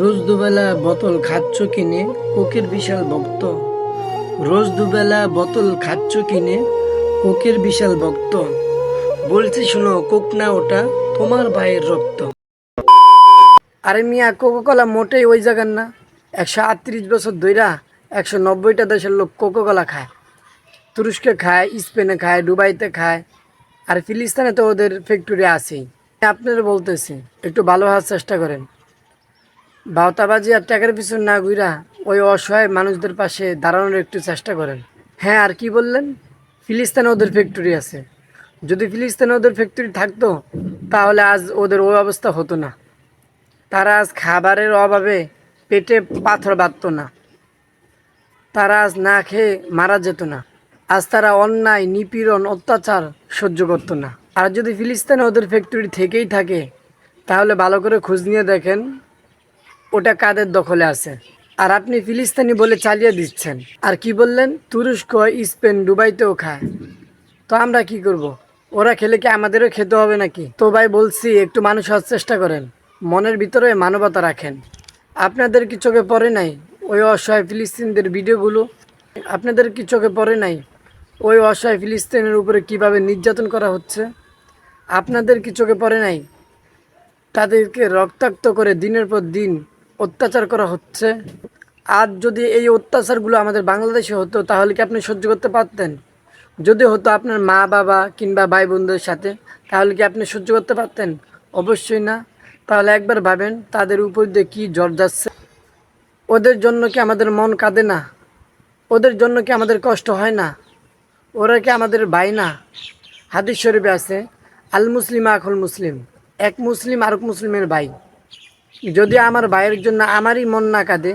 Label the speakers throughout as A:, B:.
A: রোজ দুবেলা বোতল খাচ্ছ কিনে? কোকের বিশাল ভক্ত। রোজ দুবেলা বোতল খাচ্ছ কিনে? কোকের বিশাল ভক্ত। বলছি শোনো, কোক না ওটা? তোমার ভাইয়ের রক্ত। আরে মিয়া কোকো কলা মোটেই ওই জায়গার না। একশো আটত্রিশ বছর ধইরা একশো নব্বইটা দেশের লোক কোকো কলা খায়। তুরস্কে খায়, স্পেনে খায়, দুবাইতে খায়, আর ফিলিস্তানে তো ওদের ফ্যাক্টরি আছেই। আপনারা বলতেছি, একটু ভালো হওয়ার চেষ্টা করেন। বাউতাবাজি আর টাকার পিছন না ঘুরা ওই অসহায় মানুষদের পাশে দাঁড়ানোর একটু চেষ্টা করেন। হ্যাঁ আর কি বললেন? ফিলিস্তিনে ওদের ফ্যাক্টরি আছে। যদি ফিলিস্তিনে ওদের ফ্যাক্টরি থাকতো, তাহলে আজ ওদের ওই অবস্থা হতো না। তারা আজ খাবারের অভাবে পেটে পাথর বাঁধত না। তারা আজ না খেয়ে মারা যেত না। আজ তারা অন্যায়, নিপীড়ন, অত্যাচার সহ্য করতো না। আর যদি ফিলিস্তিনে ওদের ফ্যাক্টরি থেকেই থাকে, তাহলে ভালো করে খোঁজ নিয়ে দেখেন ওটা কাদের দখলে আছে? আর আপনি ফিলিস্তিনি বলে চালিয়ে দিচ্ছেন। আর কি বললেন? তুরস্ক, স্পেন, দুবাইতেও খায়। তো আমরা কি করব। ওরা খেলে কি আমাদেরও খেতে হবে নাকি? তো ভাই, বলছি, একটু মানুষ হওয়ার চেষ্টা করেন। মনের ভিতরে মানবতা রাখেন। আপনাদের কি চোখে পড়ে নাই ওই অসহায় ফিলিস্তিনদের ভিডিওগুলো? আপনাদের কি চোখে পড়ে নাই ওই অসহায় ফিলিস্তিনের উপরে কীভাবে নির্যাতন করা হচ্ছে? আপনাদের কি চোখে পড়ে নাই? তাদেরকে রক্তাক্ত করে দিনের পর দিন অত্যাচার করা হচ্ছে। আজ যদি এই অত্যাচারগুলো আমাদের বাংলাদেশে হতো, তাহলে কি আপনি সহ্য করতে পারতেন? যদি হতো আপনার মা, বাবা কিংবা ভাই বোনদের সাথে, তাহলে কি আপনি সহ্য করতে পারতেন? অবশ্যই না। তাহলে একবার ভাবেন, তাদের উপর দিয়ে কী জ্বর যাচ্ছে। ওদের জন্য কি আমাদের মন কাঁদে না? ওদের জন্য কি আমাদের কষ্ট হয় না? ওরা কি আমাদের ভাই না? হাদিস শরীফে আছে আল মুসলিম আখুল মুসলিম এক মুসলিম আরেক মুসলিমের ভাই। যদি আমার ভাইয়ের জন্য আমারই মন না কাঁদে,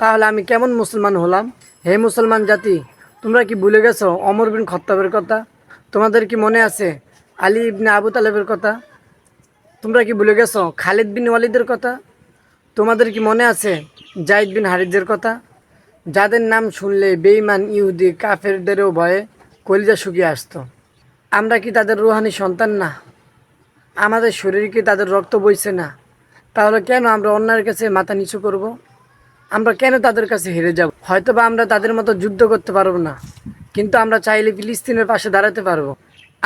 A: তাহলে আমি কেমন মুসলমান হলাম? হে মুসলমান জাতি, তোমরা কি ভুলে গেছো অমর বিন খত্তাবের কথা? তোমাদের কি মনে আছে আলী ইবনে আবু তালেবের কথা? তোমরা কি ভুলে গেছো খালিদ বিন ওয়ালিদের কথা? তোমাদের কি মনে আছে জাইদ বিন হারিদের কথা? যাদের নাম শুনলে বেইমান ইহুদি কাফেরদেরও ভয়ে কলিজা শুকিয়ে আসতো। আমরা কি তাদের রুহানি সন্তান না? আমাদের শরীর কি তাদের রক্ত বইছে না? তাহলে কেন আমরা অন্যের কাছে মাথা নিচু করব। আমরা কেন তাদের কাছে হেরে যাব? হয়তো বা আমরা তাদের মতো যুদ্ধ করতে পারব না, কিন্তু আমরা চাইলে ফিলিস্তিনের পাশে দাঁড়াতে পারব।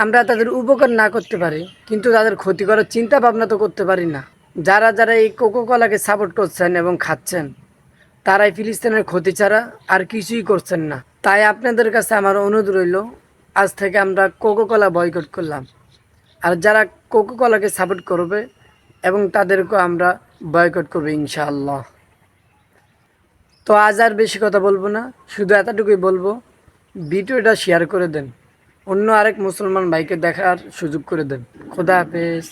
A: আমরা তাদের উপকার না করতে পারি, কিন্তু তাদের ক্ষতি করার চিন্তা ভাবনা তো করতে পারি না। যারা যারা এই কোকো কলাকে সাপোর্ট করছেন এবং খাচ্ছেন, তারাই ফিলিস্তিনের ক্ষতি ছাড়া আর কিছুই করছেন না। তাই আপনাদের কাছে আমার অনুরোধ রইল, আজ থেকে আমরা কোকো কলা বয়কট করলাম। আর যারা কোকো কলাকে সাপোর্ট করবে এবং তাদেরকে আমরা বয়কট করব ইনশাআল্লাহ। তো আজ আর বেশি কথা বলব না, শুধু এতটুকুই বলব, ভিডিওটা শেয়ার করে দেন। অন্য আরেক মুসলমান ভাইকে দেখার সুযোগ করে দেন। খোদা হাফেজ।